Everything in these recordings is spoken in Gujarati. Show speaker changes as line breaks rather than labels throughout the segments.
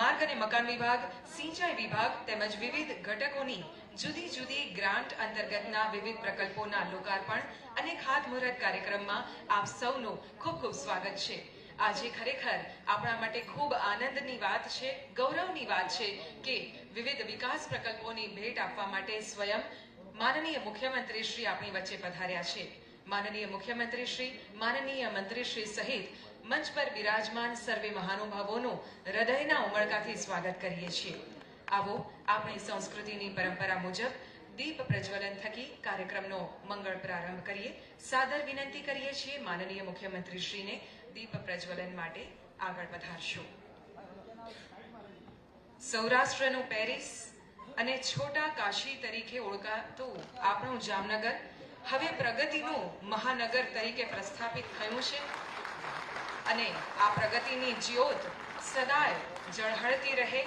માર્ગ અને મકાન વિભાગ, સિંચાઈ વિભાગ તેમજ વિવિધ ઘટકોની જુદી જુદી ગ્રાન્ટ અંતર્ગતના વિવિધ પ્રકલ્પોના લોકાર્પણ અને ખાતમુહૂર્ત કાર્યક્રમમાં આપ સૌનું ખૂબ ખૂબ સ્વાગત છે. આજે ખરેખર આપણા માટે ખૂબ આનંદની વાત છે, ગૌરવની વાત છે કે વિવિધ વિકાસ પ્રકલ્પોની ભેટ આપવા માટે સ્વયં માનનીય મુખ્યમંત્રી શ્રી આપણી વચ્ચે પધાર્યા છે. માનનીય મુખ્યમંત્રી શ્રી, માનનીય મંત્રી શ્રી સહિત મંચ પર બિરાજમાન સર્વે મહાનુભાવોનું હૃદયના ઉમળકાથી સ્વાગત કરીએ છીએ. આવો આપણી સંસ્કૃતિની પરંપરા મુજબ દીપ પ્રજ્વલન થકી કાર્યક્રમનો મંગળ પ્રારંભ કરીએ. સાદર વિનંતી કરીએ છીએ માનનીય મુખ્યમંત્રી શ્રીને દીપ પ્રજ્વલન માટે આગળ વધારશો. સૌરાષ્ટ્રનું પેરિસ અને છોટા કાશી તરીકે ઓળખાતું આપણું જામનગર હવે પ્રગતિનું મહાનગર તરીકે પ્રસ્થાપિત થયું છે. અને આ પ્રગતિની જ્યોત સદાય જળહળતી રહે,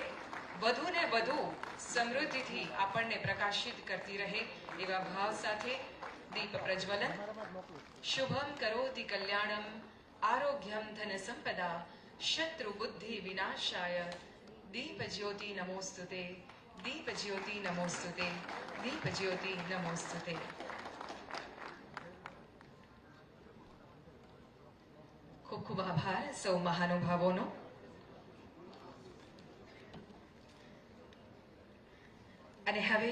વધુ ને વધુ સમૃદ્ધિથી આપણને પ્રકાશિત કરતી રહે એવા ભાવ સાથે દીપ પ્રજ્વલન. શુભમ કરોતિ કલ્યાણમ, આરોગ્યમ ધન સંપદા શત્રુ બુદ્ધિ વિનાશાય. દીપ જ્યોતિ નમોસ્તુતે, દીપ જ્યોતિ નમોસ્તુતે, દીપ જ્યોતિ નમોસ્તુતે. ખૂબ આભાર, સૌ મહાનુભાવોનો. અને હવે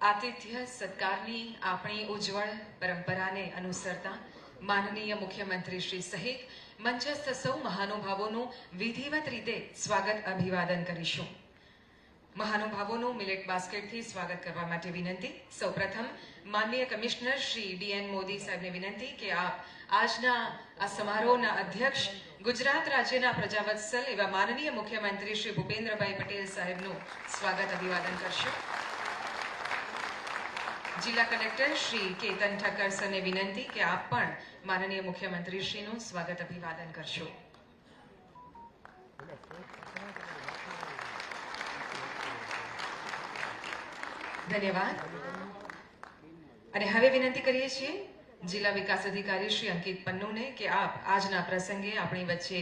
આતિથ્ય સત્કારની આપણી ઉજ્જવળ પરંપરાને અનુસરતા માનનીય મુખ્યમંત્રી શ્રી સહિત મંચસ્થ સૌ મહાનુભાવોનું વિધિવત રીતે સ્વાગત અભિવાદન કરીશું. મહાનુભાવોનું મિલેટ બાસ્કેટથી સ્વાગત કરવા માટે વિનંતી. સૌપ્રથમ, માનનીય કમિશનર શ્રી ડીએન મોદી સાહેબને વિનંતી કે આપ આજના આ સમારોહના અધ્યક્ષ ગુજરાત રાજ્યના પ્રજાવત્સલ એવા માનનીય મુખ્યમંત્રી શ્રી ભૂપેન્દ્રભાઈ પટેલ સાહેબનું સ્વાગત અભિવાદન કરશો. જિલ્લા કલેક્ટર શ્રી કેતન ઠક્કર સરને વિનંતી કે આપ પણ માનનીય મુખ્યમંત્રી શ્રીનું સ્વાગત અભિવાદન કરશો. ધન્યવાદ. અને હવે વિનંતી કરીએ છીએ જિલ્લા વિકાસ અધિકારી શ્રી અંકિત પન્નુને કે આપ આજના પ્રસંગે આપણી વચ્ચે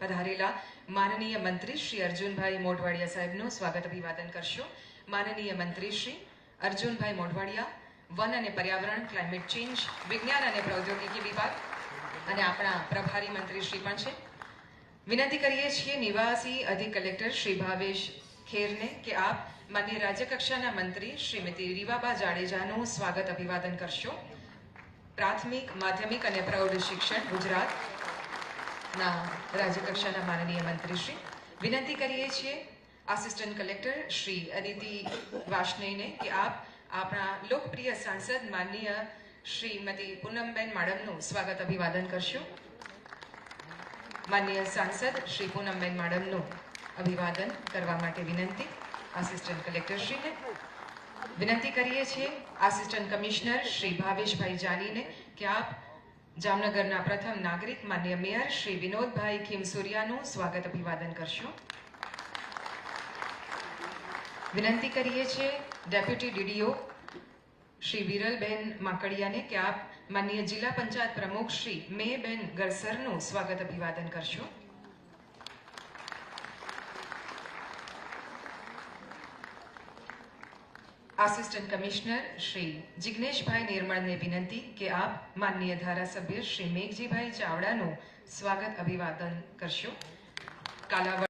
પધારેલા માનનીય મંત્રી શ્રી અર્જુનભાઈ મોઢવાડિયા સાહેબનું સ્વાગત અભિવાદન કરશો. માનનીય મંત્રી શ્રી અર્જુનભાઈ મોઢવાડિયા, વન અને પર્યાવરણ, ક્લાઇમેટ ચેન્જ, વિજ્ઞાન અને પ્રૌદ્યોગિકી વિભાગ અને આપણા પ્રભારી મંત્રી શ્રી પણ છે. વિનંતી કરીએ છીએ નિવાસી અધિક કલેક્ટર શ્રી ભાવેશ ખેરને કે આપ માન્ય રાજ્યકક્ષાના મંત્રી શ્રીમતી રીવાબા જાડેજાનું સ્વાગત અભિવાદન કરશો. પ્રાથમિક, માધ્યમિક અને પ્રૌઢ શિક્ષણ ગુજરાતના રાજ્યકક્ષાના માનનીય મંત્રી શ્રી વિનંતી કરીએ છીએ આસિસ્ટન્ટ કલેક્ટર શ્રી અદિતિ વાર્ષ્ણેયને કે આપ આપણા લોકપ્રિય સાંસદ માનનીય શ્રીમતી પૂનમબેન માડમનું સ્વાગત અભિવાદન કરશો. માનનીય સાંસદ શ્રી પૂનમબેન માડમનું અભિવાદન કરવા માટે વિનંતી. આસિસ્ટન્ટ કલેક્ટરશ્રીને વિનંતી કરીએ છીએ આસિસ્ટન્ટ કમિશનર શ્રી ભાવેશભાઈ જાનીને કે આપ જામનગરના પ્રથમ નાગરિક માન્ય મેયર શ્રી વિનોદભાઈ ખીમસુરિયાનું સ્વાગત અભિવાદન કરશો. વિનંતી કરીએ છીએ ડેપ્યુટી ડીડીઓ શ્રી વિરલબેન માકડિયાને કે આપ માન્ય જિલ્લા પંચાયત પ્રમુખ શ્રી મેબેન ગરસરનું સ્વાગત અભિવાદન કરશો. આસિસ્ટન્ટ કમિશનર શ્રી જિગ્નેશભાઈ નિર્મળને વિનંતી કે આપ માનનીય ધારાસભ્ય શ્રી મેઘજીભાઈ ચાવડાનું સ્વાગત અભિવાદન કરશો. કાલાવડ